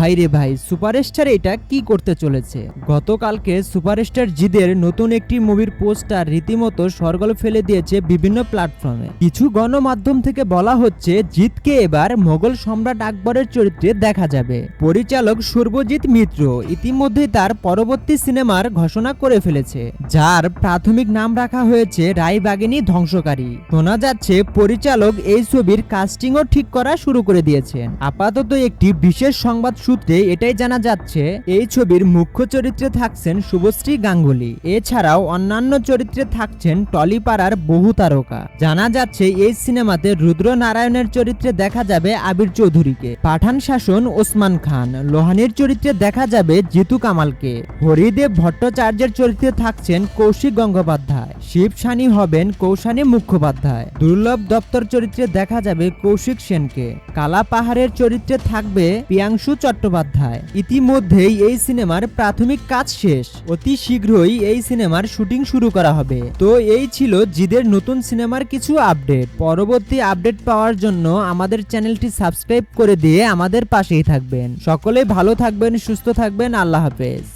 ভাই রে ভাই, সুপারস্টার এটা কি করতে চলেছে? গতকালকে সুপারস্টার জিদের নতুন একটি মুভির পোস্টার রীতিমতো সরগল ফেলে দিয়েছে বিভিন্ন প্ল্যাটফর্মে। কিছু গণমাধ্যম থেকে বলা হচ্ছে, জিতকে এবার মোগল সম্রাট আকবরের চরিত্রে দেখা যাবে। পরিচালক সুরভজিৎ মিত্র ইতিমধ্যে তার পরবর্তী সিনেমার ঘোষণা করে ফেলেছে, যার প্রাথমিক নাম রাখা হয়েছে রায়বাগিনী ধ্বংসকারী। শোনা যাচ্ছে, পরিচালক এই ছবির কাস্টিংও ঠিক করা শুরু করে দিয়েছেন। আপাতত একটি বিশেষ সংবাদ সূত্রে এটাই জানা যাচ্ছে, এই ছবির মুখ্য চরিত্রে থাকছেন শুভশ্রী গাঙ্গুলি। এছাড়াও অন্যান্য চরিত্রে থাকছেন টলিপাড়ার বহু তারকা। জানা যাচ্ছে, এই সিনেমাতে রুদ্র নারায়ণের চরিত্রে দেখা যাবে আবির চৌধুরীকে। পাঠান শাসন ওসমান খান। লোহানির চরিত্রে দেখা যাবে জিতু কামালকে। হরিদেব ভট্টাচার্যের চরিত্রে থাকছেন কৌশিক গঙ্গোপাধ্যায়। শিব সানি হবেন কৌশানী মুখোপাধ্যায়। দুর্লভ দপ্তর চরিত্রে দেখা যাবে কৌশিক সেনকে। কালা পাহাড়ের চরিত্রে থাকবে প্রিয়াংশু পিয়াংশু চট্টোপাধ্যায়। ইতিমধ্যেই এই সিনেমার প্রাথমিক কাজ শেষ। অতি শীঘ্রই এই সিনেমার শুটিং শুরু করা হবে। তো এই ছিল জিদের নতুন সিনেমার কিছু আপডেট। পরবর্তী আপডেট পাওয়ার জন্য আমাদের চ্যানেলটি সাবস্ক্রাইব করে দিয়ে আমাদের পাশেই থাকবেন। সকলে ভালো থাকবেন, সুস্থ থাকবেন। আল্লাহ হাফেজ।